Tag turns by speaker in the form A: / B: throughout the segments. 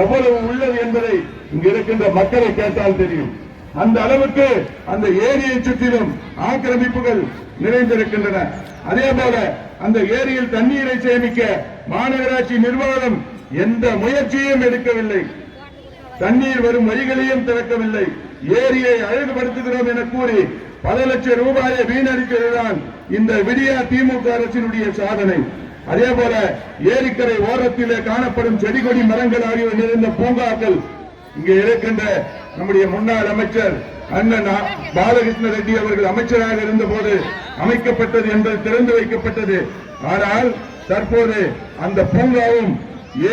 A: எவ்வளவு உள்ளது என்பதை இங்கு இருக்கின்ற மக்களை கேட்டால் தெரியும். அந்த அளவுக்கு அந்த ஏரியை சுற்றிலும் ஆக்கிரமிப்புகள் நிறைந்திருக்கின்றன. அதே போல அந்த ஏரியில் தண்ணீரை சேமிக்க மாநகராட்சி நிர்வாகம் எந்த முயற்சியும் எடுக்கவில்லை. தண்ணீர் வரும் வழிகளையும் திறக்கவில்லை. ஏரியை அழகுபடுத்துகிறோம் என கூறி பல லட்சம் ரூபாயை வீணடித்ததுதான் இந்த விடியா திமுக அரசினுடைய சாதனை. அதே போல ஏரிக்கரை ஓரத்திலே காணப்படும் செடி கொடி மரங்கள் ஆகியவை நிறைந்த பூங்காக்கள் இங்கே இருக்கின்ற நம்முடைய முன்னாள் அமைச்சர் அண்ணன் பாலகிருஷ்ண ரெட்டி அவர்கள் அமைச்சராக இருந்த போது அமைக்கப்பட்டது என்பது திறந்து வைக்கப்பட்டது. ஆனால் தற்போது அந்த பூங்காவும்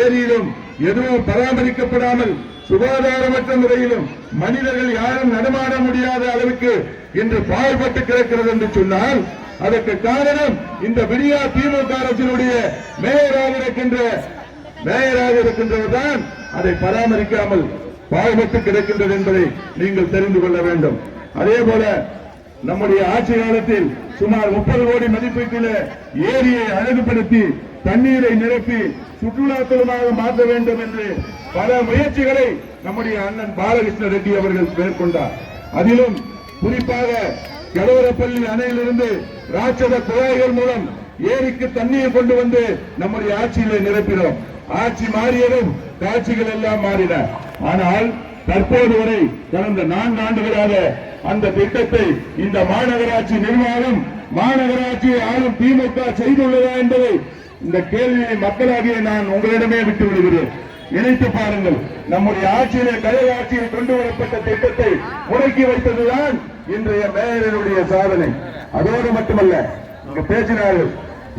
A: ஏரியிலும் எதுவும் பராமரிக்கப்படாமல் சுகாதாரமற்ற முறையிலும் மனிதர்கள் யாரும் நடமாட முடியாத அளவுக்கு இன்று பாழ்பட்டு கிடக்கிறது என்று சொன்னால் அதற்கு காரணம் இந்த விடியா திமுக அரசினுடைய மேயராக இருக்கின்ற மேயராக இருக்கின்றவர் தான் அதை பராமரிக்காமல் பாழ்பட்டு கிடக்கின்றது என்பதை நீங்கள் தெரிந்து கொள்ள வேண்டும். அதே போல நம்முடைய ஆட்சி காலத்தில் சுமார் முப்பது கோடி மதிப்பீட்டில் ஏரியை அழகுபடுத்தி தண்ணீரை நிரப்பி சுற்றுலாத்தலமாக மாற்ற வேண்டும் என்று பல முயற்சிகளை நம்முடைய அண்ணன் பாலகிருஷ்ண ரெட்டி அவர்கள் மேற்கொண்டார். அதிலும் குறிப்பாக கலவரப்பள்ளி அணையிலிருந்து ராட்சத குழாய்கள் மூலம் ஏரிக்கு தண்ணீர் கொண்டு வந்து நம்முடைய ஆட்சியிலே நிரப்பினோம். ஆட்சி மாறியதும் காட்சிகள் எல்லாம் மாறின. ஆனால் தற்போது வரை கடந்த நான்கு ஆண்டுகளாக அந்த திட்டத்தை இந்த மாநகராட்சி நிர்வாகம் மாநகராட்சியை ஆளும் திமுக செய்துள்ளதா என்பதை இந்த கேள்வியை மக்களாகிய நான் உங்களிடமே விட்டு விடுகிறேன். நினைத்து பாருங்கள் நம்முடைய ஆட்சியிலே கழக ஆட்சியில் கொண்டு வரப்பட்ட திட்டத்தை முடக்கி வைத்ததுதான் இன்றைய மேயரனுடைய சாதனை. அதோடு மட்டுமல்ல இங்கு பேசினார்கள்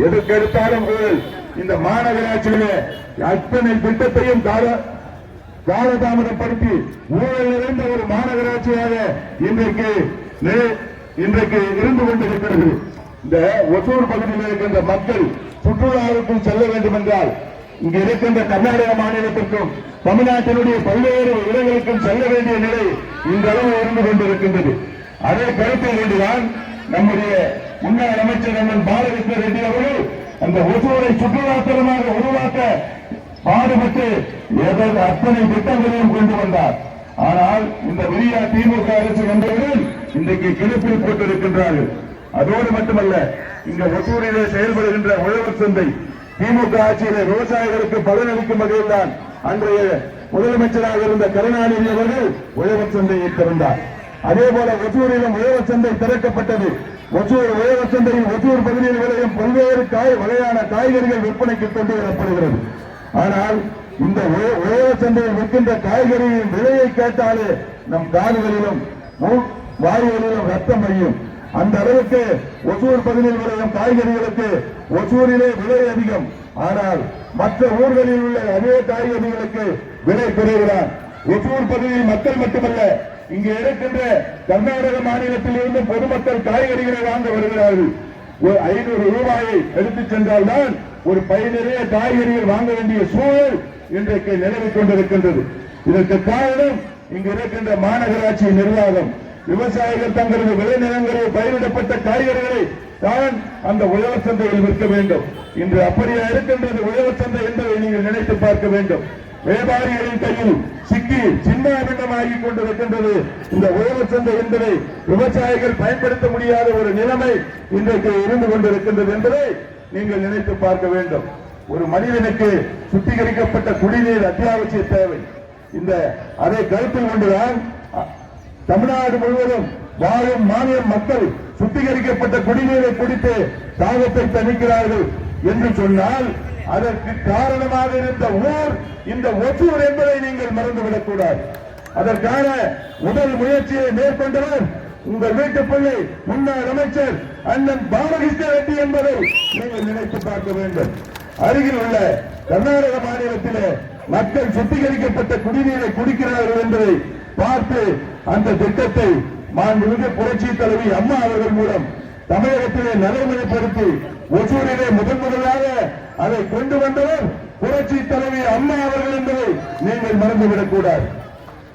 A: எதுக்கெடுத்தாலும் எடுத்தாலும் இந்த மாநகராட்சியிலே அத்தனை திட்டத்தையும் காலதாமதப்படுத்தி ஊழல் நிறைந்த ஒரு மாநகராட்சியாக இன்றைக்கு இன்றைக்கு இருந்து கொண்டிருக்கிறது. இந்த ஒசூர் பகுதியில் இருக்கின்ற மக்கள் சுற்றுலாவுக்கும் செல்ல வேண்டும் என்றால் இங்கு இருக்கின்ற கர்நாடக மாநிலத்திற்கும் தமிழ்நாட்டினுடைய பல்வேறு இடங்களுக்கும் செல்ல வேண்டிய நிலை இந்த அளவு இருந்து கொண்டிருக்கின்றது. அதே கருத்தில் கொண்டுதான் நம்முடைய முன்னாள் அமைச்சர் அண்ணன் பாலகிருஷ்ண ரெட்டி அவர்கள் அந்த ஒசூரை சுற்றுலாத்தலமாக உருவாக்க பாடுபட்டு ஏதாவது அத்தனை திட்டங்களையும் கொண்டு வந்தார். ஆனால் இந்த விரியா திமுக அரசு வந்தவர்கள் இன்றைக்கு கிணப்பில் போட்டிருக்கின்றார்கள். அதோடு மட்டுமல்ல இங்க ஒசூரிலே செயல்படுகின்ற உழவர் சந்தை திமுக ஆட்சியிலே விவசாயிகளுக்கு பலனளிக்கும் வகையில் தான் அன்றைய முதலமைச்சராக இருந்த கருணாநிதி அவர்கள் உழவர் சந்தையை திறந்தார். அதே போல ஒசூரிலும் உழவர் சந்தை திறக்கப்பட்டது. ஒசூர் உழவர் சந்தையில் ஒசூர் பகுதியில் விளையும் பல்வேறு காய் வகையான காய்கறிகள் விற்பனைக்கு கொண்டு வரப்படுகிறது ஆனால் இந்த உழ- உழவர் சந்தையில் விற்கின்ற காய்கறியின் விலையை கேட்டாலே நம் காதுகளிலும் வாயுகளிலும் ரத்தம் அறியும் அந்த அளவுக்கு ஒசூர் பகுதியில் விளையும் காய்கறிகளுக்கு ஒசூரிலே விலை அதிகம். ஆனால் மற்ற ஊர்களில் உள்ள அதே காய்கறிகளுக்கு விலை குறைகிறார் ஒசூர் பகுதியில் மக்கள் மட்டுமல்ல இங்கு இருக்கின்ற கர்நாடக மாநிலத்தில் இருந்து பொதுமக்கள் காய்கறிகளை வாங்க வருகிறார்கள். ஒரு ஐநூறு ரூபாயை எடுத்துச் சென்றால்தான் ஒரு பை நிறைய காய்கறிகள் வாங்க வேண்டிய சூழல் இன்றைக்கு நிலவிக் கொண்டிருக்கின்றது. இதற்கு காரணம் இங்கு இருக்கின்ற மாநகராட்சி நிர்வாகம். விவசாயிகள் தங்களது விளைநிலங்களில் பயிரிடப்பட்ட காய்கறிகளை தான் அந்த உழவர் சந்தையில் விற்க வேண்டும். இன்று அப்படியா இருக்கின்றது உழவர் சந்தை என்பதை நீங்கள் நினைத்து பார்க்க வேண்டும். வியாபாரிகளின் கையில் சிக்கி சின்னாபின்னமாகி கொண்டிருக்கின்றது. இந்த உழவர் சந்தை என்பதை விவசாயிகள் பயன்படுத்த முடியாத ஒரு நிலைமை இன்றைக்கு இருந்து கொண்டிருக்கின்றது என்பதை நீங்கள் நினைத்து பார்க்க வேண்டும். ஒரு மனிதனுக்கு சுத்திகரிக்கப்பட்ட குடிநீர் அத்தியாவசிய தேவை. இந்த அதை கருத்தில் கொண்டுதான் தமிழ்நாடு முழுவதும் வாழும் மாநில மக்கள் சுத்திகரிக்கப்பட்ட குடிநீரை குடித்து தாகத்தை தணிக்கிறார்கள் என்று சொன்னால் அதற்கு காரணமாக இருந்த ஊர் இந்த ஒற்றுவர் என்பதை நீங்கள் மறந்துவிடக் கூடாது அதற்கான முதல் முயற்சியை மேற்கொண்டவர் உங்கள் வீட்டு பிள்ளை முன்னாள் அமைச்சர் அண்ணன் பாலகிருஷ்ண ரெட்டி என்பதை நீங்கள் நினைத்து பார்க்க வேண்டும். அருகில் உள்ள கர்நாடக மாநிலத்திலே மக்கள் சுத்திகரிக்கப்பட்ட குடிநீரை குடிக்கிறார்கள் என்பதை பார்த்து அந்த திட்டத்தை மாண்புமிகு புரட்சி தலைவி அம்மா அவர்கள் மூலம் தமிழகத்திலே நடைமுறைப்படுத்தி ஒசூரிலே முதன் முதலாக அதை கொண்டு வந்தவர் புரட்சி தலைவி அம்மா அவர்கள் என்பதை நீங்கள் மறந்துவிடக் கூடாது.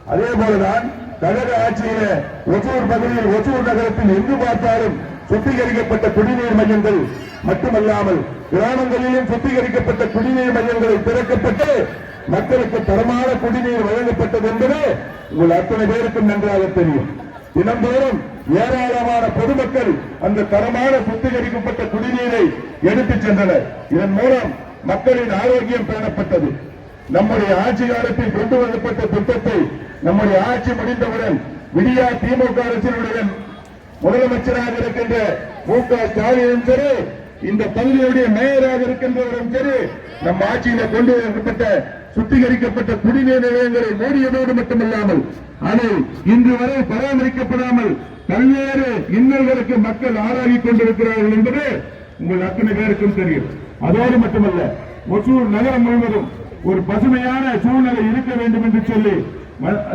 A: அதே போலதான் கழக ஆட்சியில ஒசூர் பகுதியில் ஒசூர் நகரத்தில் எங்கு பார்த்தாலும் சுத்திகரிக்கப்பட்ட குடிநீர் மையங்கள் மட்டுமல்லாமல் கிராமங்களிலும் சுத்திகரிக்கப்பட்ட குடிநீர் மையங்களை திறக்கப்பட்டு மக்களுக்கு தரமான குடிநீர் வழங்கப்பட்டது என்பது உங்கள் அத்தனை பேருக்கும் நன்றாக தெரியும். தினந்தோறும் ஏராளமான பொதுமக்கள் அந்த தரமான சுத்திகரிக்கப்பட்ட குடிநீரை எடுத்துச் சென்றனர். இதன் மூலம் மக்களின் ஆரோக்கியம் பேணப்பட்டது. நம்முடைய ஆட்சி காலத்தில் கொண்டு வரப்பட்ட திட்டத்தை நம்முடைய ஆட்சி முடிந்தவுடன் விடியா திமுக அரசினுடைய முதலமைச்சராக இருக்கின்ற மு க ஸ்டாலினும் சரி இந்த பகுதியுடைய மேயராக இருக்கின்றவரும் சரி நம் ஆட்சியில கொண்டு வரப்பட்ட சுத்திகரிக்கப்பட்ட குடிநீர் நிலையங்களை மூடியதோடு மட்டுமல்லாமல் அதை இன்று வரை பராமரிக்கப்படாமல் பல்வேறு இன்னல்களுக்கு மக்கள் ஆளாகிக் கொண்டிருக்கிறார்கள் என்பது உங்கள் அத்தனை பேருக்கும் தெரியும். அதோடு மட்டுமல்ல ஒசூர் நகரம் முழுவதும் ஒரு பசுமையான சூழ்நிலை இருக்க வேண்டும் என்று சொல்லி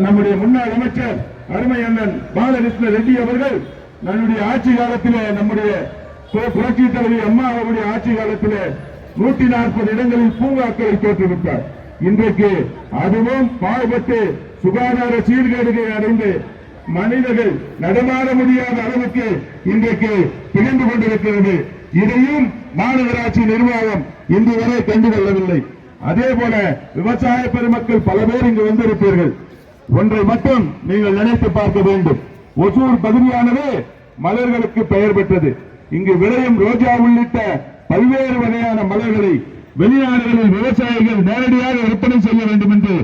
A: நம்முடைய முன்னாள் அமைச்சர் அருமை அண்ணன் பாலகிருஷ்ண ரெட்டி அவர்கள் நம்முடைய ஆட்சி காலத்திலே நம்முடைய புரட்சி தலைவி அம்மா அவருடைய ஆட்சி காலத்திலே நூற்றி நாற்பது இடங்களில் பூங்காக்களை தோற்றுவித்தார். இன்றைக்கு அதுவும் பாடுபட்டு சுகாதார சீர்கேடுகளை அடைந்து மனிதர்கள் நடமாட முடியாத அளவுக்கு இன்றைக்கு பிணைந்து கொண்டிருக்கிறது. இதையும் மாநகராட்சி நிர்வாகம் இன்று வரை கண்டுகொள்ளவில்லை. அதே போல விவசாய பெருமக்கள் பல பேர் இங்கு வந்திருப்பீர்கள். ஒன்றை மட்டும் நீங்கள் நினைத்து பார்க்க வேண்டும். ஒசூர் பகுதியானது மலர்களுக்கு பெயர் பெற்றது. இங்கு விளையும் ரோஜா உள்ளிட்ட பல்வேறு வகையான மலர்களை வெளிநாடுகளில் விவசாயிகள் நேரடியாக விற்பனை செய்ய வேண்டும் என்று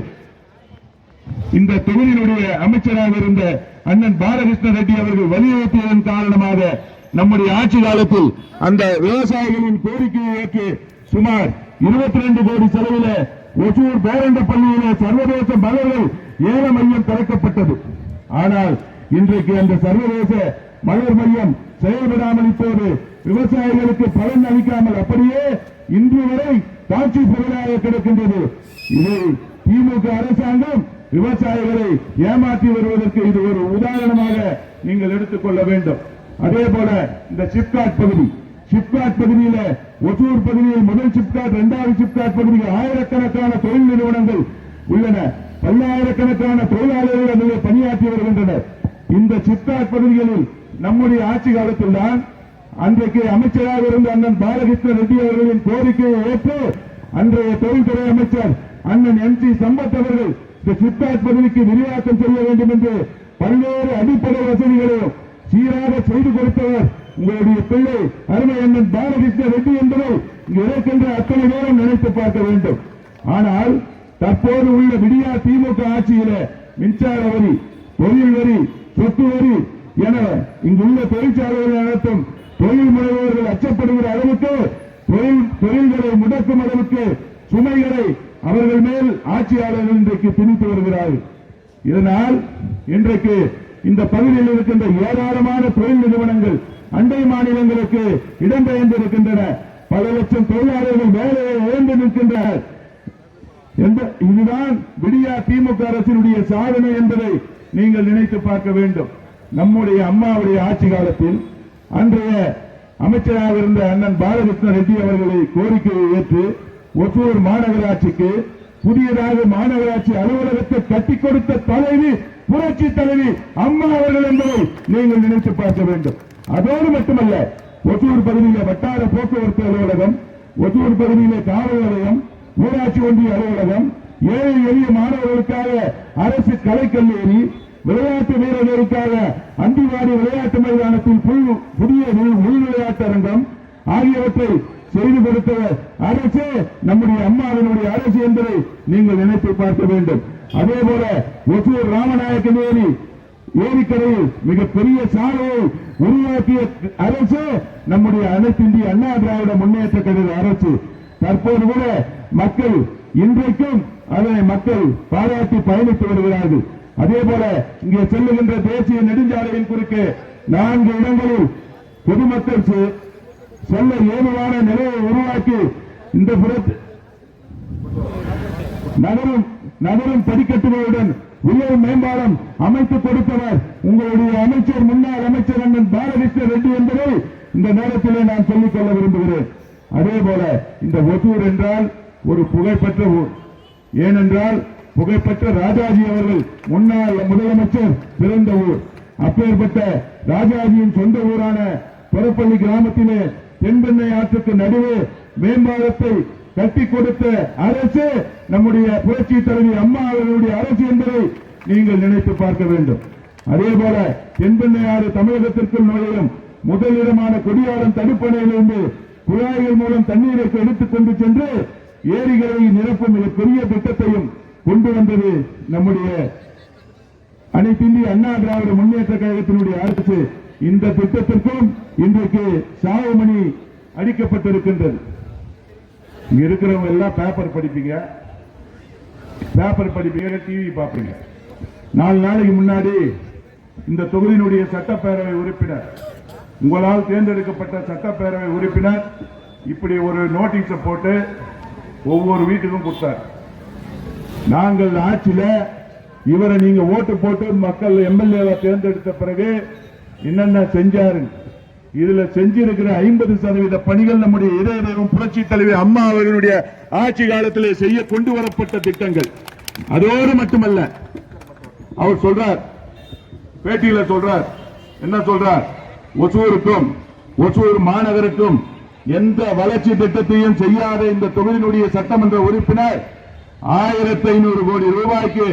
A: இந்த தொகுதியினுடைய அமைச்சராக இருந்த அண்ணன் பாலகிருஷ்ண ரெட்டி அவர்கள் வலியுறுத்தியதன் காரணமாக நம்முடைய ஆட்சி காலத்தில் அந்த விவசாயிகளின் கோரிக்கையை ஏற்று சுமார் 22 கோடி செலவில் ஒசூர் பேரண்ட பள்ளியிலே சர்வதேச மலர்கள் ஏல மையம் திறக்கப்பட்டது. ஆனால் இன்றைக்கு அந்த சர்வதேச மலர் மையம் செயல்படாமல் இப்போது விவசாயிகளுக்கு பலன் அளிக்காமல் அப்படியே இன்று வரை காட்சி பொருளாக கிடக்கின்றது. இதை திமுக அரசாங்கம் விவசாயிகளை ஏமாற்றி வருவதற்கு இது ஒரு உதாரணமாக நீங்கள் எடுத்துக்கொள்ள வேண்டும். அதே போல இந்த சிப்காட் பகுதி. சிப்காட் பகுதியில ஒசூர் பகுதியில் முதல் சிப்காட் இரண்டாவது சிப்காட் பகுதியில் ஆயிரக்கணக்கான தொழில் நிறுவனங்கள் உள்ளன. பல்லாயிரக்கணக்கான தொழிலாளர்கள் அதில் பணியாற்றி வருகின்றனர். இந்த சிப்காட் பகுதிகளில் நம்முடைய ஆட்சி காலத்தில் தான் அன்றைக்கு அமைச்சராக இருந்த அண்ணன் பாலகிருஷ்ண ரெட்டி அவர்களின் கோரிக்கையை ஏற்று அன்றைய தொழில்துறை அமைச்சர் அண்ணன் எம் சி சம்பத் அவர்கள் இந்த சிப்காட் பகுதிக்கு விரிவாக்கம் செய்ய வேண்டும் என்று பல்வேறு அடிப்படை வசதிகளையும் சீராக செய்து கொடுத்தவர் உங்களுடைய பிள்ளை அருமை அண்ணன் பாலகிருஷ்ண ரெட்டி என்பதை இங்கு இருக்கின்ற அத்தனை நேரம் நினைத்து பார்க்க வேண்டும். ஆனால் தற்போது உள்ள விடியா திமுக ஆட்சியில மின்சார வரி தொழில் வரி சொத்து வரி என இங்குள்ள தொழிற்சாலைகள் நடத்தும் தொழில் முனைவோர்கள் அச்சப்படுகிற அளவுக்கு தொழில் தொழில்களை முடக்கும் அளவுக்கு சுமைகளை அவர்கள் மேல் ஆட்சியாளர்கள் இன்றைக்கு திணித்து வருகிறார்கள். இதனால் இன்றைக்கு இந்த பகுதியில் இருக்கின்ற ஏராளமான தொழில் நிறுவனங்கள் அண்டை மாநிலங்களுக்கு இடம்பெயர்ந்திருக்கின்றன. பல லட்சம் தொழிலாளர்கள் வேலையை இழந்து நிற்கின்றனர். இதுதான் விடியா திமுக அரசினுடைய சாதனை என்பதை நீங்கள் நினைத்து பார்க்க வேண்டும். நம்முடைய அம்மாவுடைய ஆட்சி காலத்தில் அன்றைய அமைச்சராக இருந்த அண்ணன் பாலகிருஷ்ண ரெட்டி அவர்களை கோரிக்கையை ஏற்று ஒசூர் மாநகராட்சிக்கு புதியதாக மாநகராட்சி அலுவலகத்தை கட்டிக் கொடுத்த தலைவி புரட்சி தலைவி அம்மா அவர்கள் என்பதை நீங்கள் நினைத்து பார்க்க வேண்டும். அதோடு மட்டுமல்ல ஒசூர் பகுதியில வட்டார போக்குவரத்து அலுவலகம் ஒசூர் பகுதியில காவல் நிலையம் ஊராட்சி ஒன்றிய அலுவலகம் ஏழை எளிய மாணவர்களுக்காக அரசு கலைக்கல்லூரி விளையாட்டு வீரர்களுக்காக அந்திவாடி விளையாட்டு மைதானத்தில் புதிய உள் விளையாட்டு அரங்கம் ஆகியவற்றை செய்து கொடுத்த அரசு நம்முடைய அம்மாவினுடைய அரசு என்பதை நீங்கள் நினைத்து பார்க்க வேண்டும். அதே போல ஒசூர் ராமநாயக்கன் ஏரி ஏரிக்கரையில் மிகப்பெரிய சாலையை உருவாக்கிய அரசு நம்முடைய அனைத்து இந்திய அண்ணா திராவிட முன்னேற்ற கழக அரசு. தற்போது கூட மக்கள் இன்றைக்கும் அதனை மக்கள் பாராட்டி பயணித்து வருகிறார்கள். அதே போல இங்கே செல்லுகின்ற தேசிய நெடுஞ்சாலையின் குறுக்கு நான்கு இடங்களில் பொதுமக்கள் செ- செல்ல ஏதுவான நிலையை உருவாக்கி இந்த புறத்து நகரும் நகரும் படிக்கட்டுகளுடன் உயர் மேம்பாலம் அமைத்துக் கொடுத்தவர் உங்களுடைய அமைச்சர் முன்னாள் அமைச்சர் அண்ணன் பாலகிருஷ்ண ரெட்டி என்பதை இந்த நேரத்திலே நான் சொல்லிக் கொள்ள விரும்புகிறேன். அதே போல இந்த ஒசூர் என்றால் ஒரு புகழ்பெற்ற ஊர் ஏனென்றால் புகழ்பெற்ற ராஜாஜி அவர்கள் முன்னாள் முதலமைச்சர் பிறந்த ஊர். அப்பேற்பட்ட ராஜாஜியின் சொந்த ஊரான புறப்பள்ளி கிராமத்திலே தென்பெண்ணை ஆற்றுக்கு நடுவே மேம்பாலத்தை கட்டி கொடுத்த அரசு நம்முடைய புரட்சி தலைவி அம்மா அவர்களுடைய அரசு என்பதை நீங்கள் நினைத்து பார்க்க வேண்டும். அதே போல தென்பெண்ணையாறு தமிழகத்திற்குள் நுழையும் முதலிடமான கொடியாரம் தடுப்பணையிலிருந்து குழாய்கள் மூலம் தண்ணீரை எடுத்துக் கொண்டு சென்று ஏரிகளை நிரப்பும் மிகப்பெரிய திட்டத்தையும் கொண்டு வந்தது நம்முடைய அனைத்திந்திய அண்ணா திராவிட முன்னேற்ற கழகத்தினுடைய அரசு. இந்த திட்டத்திற்கும் இன்றைக்கு சாவுமணி அடிக்கப்பட்டிருக்கின்றது. இங்க இருக்கிறவங்க எல்லாம் பேப்பர் படிப்பீங்க. பேப்பர் படிப்பீங்க டிவி பார்ப்பீங்க. நாலு நாளைக்கு முன்னாடி இந்த தொகுதியினுடைய சட்டப்பேரவை உறுப்பினர் உங்களால் தேர்ந்தெடுக்கப்பட்ட சட்டப்பேரவை உறுப்பினர் இப்படி ஒரு நோட்டீஸை போட்டு ஒவ்வொரு வீட்டுக்கும் கொடுத்தார். நாங்கள் ஆட்சியில இவரை நீங்க ஓட்டு போட்டு மக்கள் எம்எல்ஏவை தேர்ந்தெடுத்த பிறகு என்னென்ன செஞ்சாரு இதுல செஞ்சிருக்கிற ஐம்பது சதவீத பணிகள் நம்முடைய இதய தெய்வம் புரட்சி தலைவி அம்மா அவர்களுடைய ஆட்சி காலத்தில் செய்ய கொண்டு வரப்பட்ட திட்டங்கள். அதோடு மட்டுமல்ல அவர் சொல்றார் பேட்டியில சொல்றார் என்ன சொல்றார்? ஒசூருக்கும் ஒசூர் மாநகருக்கும் எந்த வளர்ச்சி திட்டத்தையும் செய்யாத இந்த தொகுதியினுடைய சட்டமன்ற உறுப்பினர் ஆயிரத்தி ஐநூறு கோடி ரூபாய்க்கு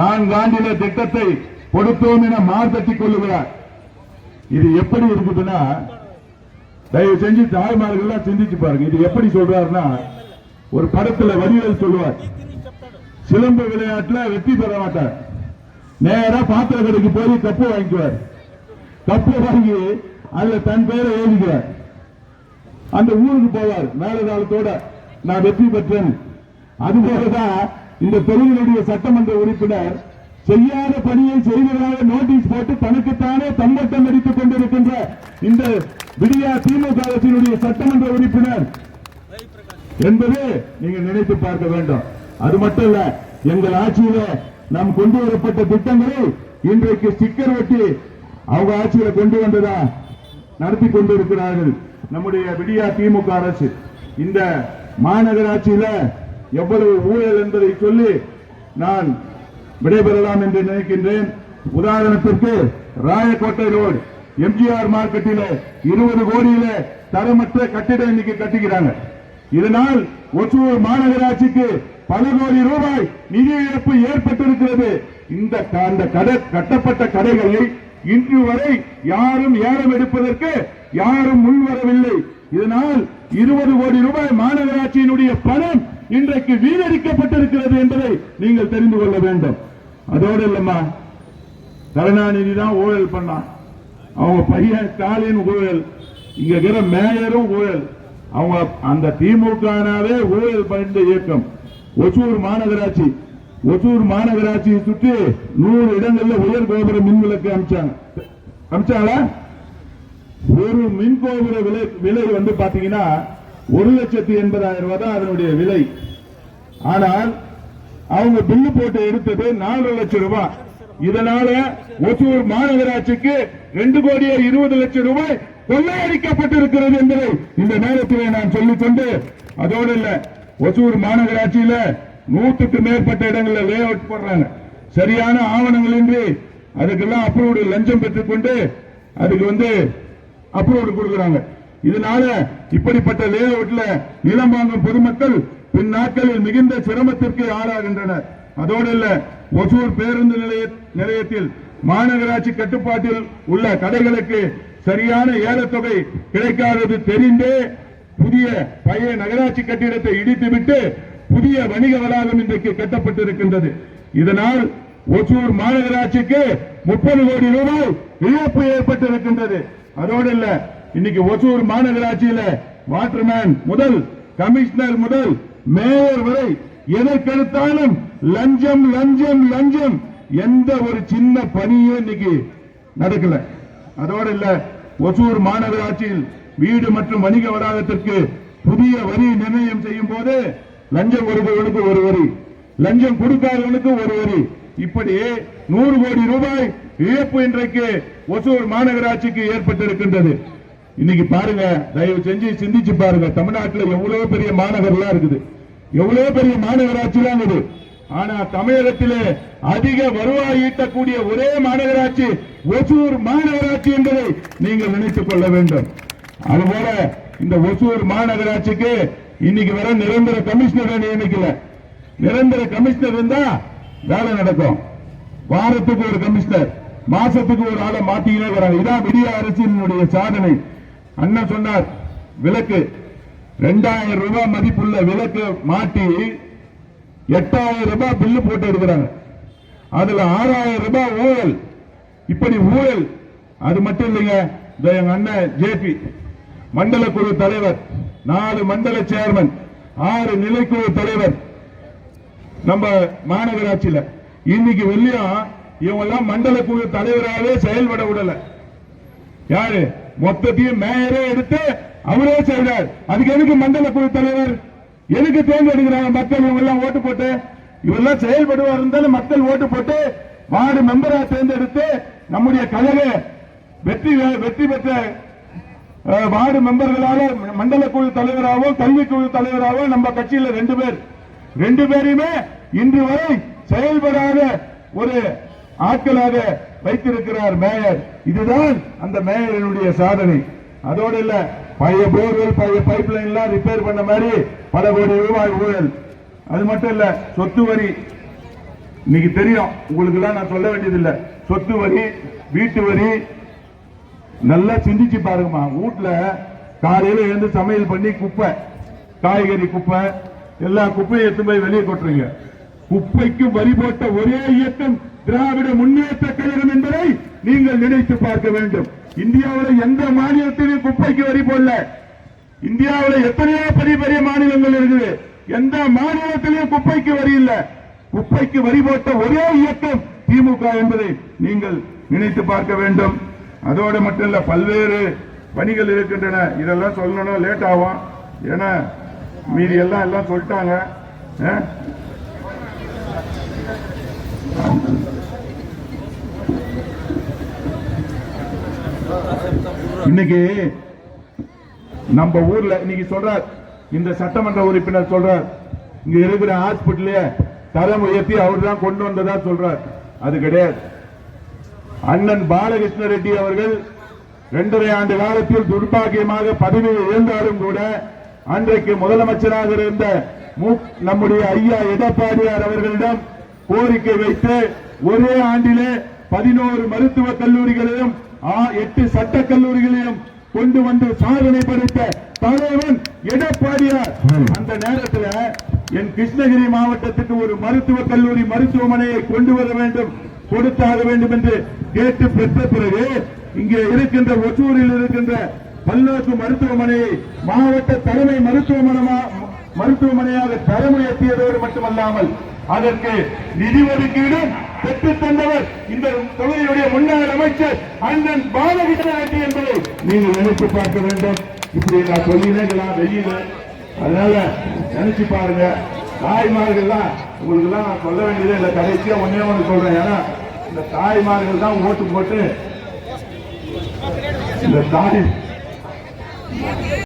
A: நான்கு ஆண்டில திட்டத்தை கொடுத்தோம் என மார்த்தட்டி கொள்ளுகிறார். இது எப்படி இருக்குதுன்னா தயவு செஞ்சு தாய்மார்கள் சிந்திச்சு பாருங்க. இது எப்படி சொல்றாருன்னா ஒரு படத்துல வடிவேல் சொல்லுவார் சிலம்பு விளையாட்டுல வெற்றி பெற மாட்டார். நேரா பாத்திர கடைக்கு போய் கப்பு வாங்கிக்குவார். கப்பு வாங்கி அதுல தன் பேரை எழுதிக்கிறார் அந்த ஊருக்கு போவார். மேலதாளத்தோட நான் வெற்றி பெற்றேன். அதுபோலதான் இந்த தொகுதியினுடைய சட்டமன்ற உறுப்பினர் செய்யாத பணியை செய்வதாக நோட்டீஸ் போட்டு தனக்குத்தானே தம்பட்டம் அடித்துக் கொண்டிருக்கின்ற இந்த விடியா திமுக அரசினுடைய சட்டமன்ற உறுப்பினர். என்பது நீங்க நினைத்து பார்க்க வேண்டும். அது மட்டும் இல்ல எங்கள் ஆட்சியில நாம் கொண்டு வரப்பட்ட திட்டங்களை இன்றைக்கு ஸ்டிக்கர் ஒட்டி அவங்க ஆட்சியில கொண்டு வந்ததா நடத்தி கொண்டிருக்கிறார்கள். நம்முடைய விடியா திமுக அரசு. இந்த மாநகராட்சியில எவ்வளவு ஊழல் என்பதை சொல்லி நான் விடைபெறலாம் என்று நினைக்கின்றேன். உதாரணத்திற்கு ராயக்கோட்டை ரோடு எம்ஜிஆர் மார்க்கெட்டில இருபது கோடியில தரமற்ற கட்டிடம் இன்னைக்கு கட்டுகிறாங்க இதனால் ஒசூர் மாநகராட்சிக்கு பல கோடி ரூபாய் நிதி இழப்பு ஏற்பட்டிருக்கிறது. இந்த கடை கட்டப்பட்ட கடைகளை இன்று வரை யாரும் ஏலம் எடுப்பதற்கு யாரும் முன்வரவில்லை. இதனால் இருபது கோடி ரூபாய் மாநகராட்சியினுடைய பணம் இன்றைக்கு வீணடிக்கப்பட்டிருக்கிறது என்பதை நீங்கள் தெரிந்து கொள்ள வேண்டும். அதோடு இல்லம்மா கருணாநிதி தான் ஊழல் பண்ணான். அவங்க பையன் ஸ்டாலின் ஊழல் இங்க இருக்கிற மேயரும் ஊழல். அவங்க அந்த திமுகனாவே ஊழல் பண்ணிட்ட இயக்கம். ஒசூர் மாநகராட்சி ஒசூர் மாநகராட்சியை சுற்றி நூறு இடங்கள்ல உயர் கோபுர மின் விளக்கு அமைச்சாங்க. அமைச்சாங்களா? ஒரு மின் கோபுர விலை விலை வந்து பாத்தீங்கன்னா ஒரு லட்சத்தி எண்பதாயிரம் ரூபாய் தான் அதனுடைய விலை. ஆனால் அவங்க பில்லு போட்டு எடுத்தது நாலு லட்சம் ரூபாய். இதனால ஒசூர் மாநகராட்சிக்கு ரெண்டு கோடியே இருபது லட்சம் ரூபாய் கொள்ளையடிக்கப்பட்டிருக்கிறது என்பதை இந்த நேரத்திலே நான் சொல்லிக் கொண்டு அதோடு இல்ல ஒசூர் மாநகராட்சியில நூற்றுக்கு மேற்பட்ட இடங்கள்ல லே அவுட் போடுறாங்க. சரியான ஆவணங்கள் இன்றி அதுக்கெல்லாம் அப்ரூவ்டு லஞ்சம் பெற்றுக்கொண்டு அதுக்கு வந்து அப்ரூவ்டு கொடுக்குறாங்க. இதனால இப்படிப்பட்ட லே அவுட்ல நிலம் வாங்கும் பொதுமக்கள் பின் நாட்களில் மிகுந்த சிரமத்திற்கு ஆளாகின்றனர். அதோடு இல்ல ஒசூர் பேருந்து நிலைய நிலையத்தில் மாநகராட்சி கட்டுப்பாட்டில் உள்ள கடைகளுக்கு சரியான ஏலத்தொகை கிடைக்காதது தெரிந்தே புதிய பழைய நகராட்சி கட்டிடத்தை இடித்துவிட்டு புதிய வணிக வளாகம் இன்றைக்கு கட்டப்பட்டிருக்கின்றது. இதனால் ஒசூர் மாநகராட்சிக்கு முப்பது கோடி ரூபாய் இழப்பு ஏற்பட்டிருக்கின்றது. அதோடு இல்ல இன்னைக்கு ஒசூர் மாநகராட்சியில வாட்டர்மேன் முதல் கமிஷனர் முதல் மேயர் வரை எதற்கெடுத்தாலும் லஞ்சம் லஞ்சம் லஞ்சம். எந்த ஒரு சின்ன பணியும் இன்னைக்கு நடக்கல. அதோடு இல்ல ஒசூர் மாநகராட்சியில் வீடு மற்றும் வணிக வளாகத்திற்கு புதிய வரி நிர்ணயம் செய்யும் போது லஞ்சம் கொடுப்பவனுக்கு ஒரு வரி லஞ்சம் கொடுக்காதவனுக்கு ஒரு வரி. இப்படி நூறு கோடி ரூபாய் இழப்பு இன்றைக்கு ஒசூர் மாநகராட்சிக்கு ஏற்பட்டிருக்கின்றது. இன்னைக்கு பாருங்க தயவு செஞ்சு சிந்திச்சு பாருங்க. தமிழ்நாட்டுல எவ்வளவு பெரிய மாநகர்லாம் இருக்குது. எவ்வளவு பெரிய மாநகராட்சிலாம் இருக்குது. ஆனா தமிழகத்திலே அதிக வருவாய் ஈட்டக்கூடிய ஒரே மாநகராட்சி ஒசூர் மாநகராட்சி என்பதை நீங்கள் நினைத்துக் கொள்ள வேண்டும். அதுபோல இந்த ஒசூர் மாநகராட்சிக்கு இன்னைக்கு வர நிரந்தர கமிஷனர் நியமிக்கல நிரந்தர கமிஷனர் இருந்தா வேலை நடக்கும். வாரத்துக்கு ஒரு கமிஷனர் மாசத்துக்கு ஒரு ஆளை மாத்திக்கினே வராங்க. இதான் விடிய அரசினுடைய சாதனை. அண்ணன் சொன்னார் விளக்கு ரெண்டாயிரம் ரூபாய் மதிப்புள்ள விளக்கு மாட்டி எட்டாயிரம் ரூபாய் பில்லு போட்டு எடுக்கிறாங்க. அதுல ஆறாயிரம் ரூபாய் ஊழல். இப்படி ஊழல். அது மட்டும் இல்லைங்க எங்க அண்ணன் ஜேபி மண்டல குழு தலைவர் நாலு மண்டல சேர்மன் ஆறு நிலைக்குழு தலைவர். நம்ம மாநகராட்சியில. இன்னைக்கு வெள்ளியும் இவங்க எல்லாம் மண்டல குழு தலைவராகவே செயல்பட விடல. யாரு? மொத்தத்தையும் மேயரே எடுத்து அவரே செய்றார் அதுக்கு எதுக்கு மண்டல குழு தலைவர்? எதுக்கு தேர்ந்தெடுக்கிறாங்க? மக்கள் இவங்க எல்லாம் ஓட்டு போட்டு இவெல்லாம் செயல்படுவார் இருந்தாலும் மக்கள் ஓட்டு போட்டு வார்டு மெம்பரா தேர்ந்தெடுத்து நம்முடைய கழக வெற்றி வெற்றி பெற்ற வார்டு மெம்பர்களால மண்டல குழு தலைவராகவும் கல்வி குழு தலைவராகவும் நம்ம கட்சியில் ரெண்டு பேர். ரெண்டு பேரையுமே இன்று வரை செயல்படாத ஒரு ஆட்களாக வைத்திருக்கிறார் மேயர். இதுதான் அந்த மேயரினுடைய சாதனை. அதோடு இல்ல பழைய போர்வெல் பழைய பைப் லைன் எல்லாம் ரிப்பேர் பண்ண மாதிரி பல கோடி ரூபாய் ஊழல் அது மட்டும் இல்ல சொத்து வரி. இன்னைக்கு தெரியும் உங்களுக்கு எல்லாம் நான் சொல்ல வேண்டியதில்லை. சொத்து வரி வீட்டு வரி நல்லா சிந்திச்சு பாருங்கம்மா. வீட்டுல காலையில எழுந்து சமையல் பண்ணி குப்பை காய்கறி குப்பை எல்லா குப்பையும் எடுத்து போய் வெளியே கொட்டுறீங்க. குப்பைக்கு வரி போட்ட ஒரே இயக்கம் திராவிட முன்னேற்ற கழகம் என்பதை நீங்கள் நினைத்து பார்க்க வேண்டும். இந்தியாவில் எந்த மாநிலத்திலும் குப்பைக்கு வரி போடல. இந்தியாவில் எத்தனையோ பெரிய பெரிய மாநிலங்கள் இருக்குது. எந்த மாநிலத்திலும் குப்பைக்கு வரி இல்ல. குப்பைக்கு வரி போட்ட ஒரே இயக்கம் திமுக என்பதை நீங்கள் நினைத்து பார்க்க வேண்டும். அதோடு மட்டும் இல்ல பல்வேறு பணிகள் இருக்கின்றன. இதெல்லாம் சொல்லணும் லேட் ஆகும். ஏன்னா மீதி எல்லாம் எல்லாம் சொல்லிட்டாங்க. இன்னைக்கு நம்ம ஊர்ல இன்னைக்கு சொல்றார் இந்த சட்டமன்ற உறுப்பினர் சொல்றார் இங்க இருக்கிற ஹாஸ்பிட்டல தரம் உயர்த்தி அவர் தான் கொண்டு வந்ததா சொல்றார். அது கிடையாது. அண்ணன் பாலகிருஷ்ண ரெட்டி அவர்கள் இரண்டரை ஆண்டு காலத்தில் துர்பாகியமாக பதவியை இழந்தாலும் கூட அன்றைக்கு முதலமைச்சராக இருந்த மு- நம்முடைய ஐயா எடப்பாடியார் அவர்களிடம் கோரிக்கை வைத்து ஒரே ஆண்டிலே பதினோரு மருத்துவக் கல்லூரிகளையும் எட்டு சட்டக் கல்லூரிகளையும் கொண்டு வந்து சாதனை படைத்த தலைவன் எடப்பாடியார். அந்த நேரத்தில் என் கிருஷ்ணகிரி மாவட்டத்துக்கு ஒரு மருத்துவக் கல்லூரி மருத்துவமனையை கொண்டு வர வேண்டும் கொடுத்தாக வேண்டும் என்று கேட்டு பெற்ற பிறகு இங்கே இருக்கின்ற ஒசூரில் இருக்கின்ற பல்நோக்கு மருத்துவமனையை மாவட்ட தலைமை மருத்துவமனை மருத்துவமனையாக தரம் உயர்த்தியதோடு மட்டுமல்லாமல் அதற்கு நிதி ஒதுக்கீடு பெற்றுத் தந்தவர் இந்த தொகுதியுடைய முன்னாள் அமைச்சர் அண்ணன் பாலகிருஷ்ண என்பதை நீங்கள் நினைத்து பார்க்க வேண்டும். இப்படி நான் சொல்லினேங்களா வெளியில. அதனால நினைச்சு பாருங்க. தாய்மார்கள்லாம் உங்களுக்கு எல்லாம் நான் சொல்ல வேண்டியதே இல்லை. கடைசியா ஒன்னே ஒன்று சொல்றேன். ஏன்னா இந்த தாய்மார்கள் தான் ஓட்டு போட்டு இந்த தாய்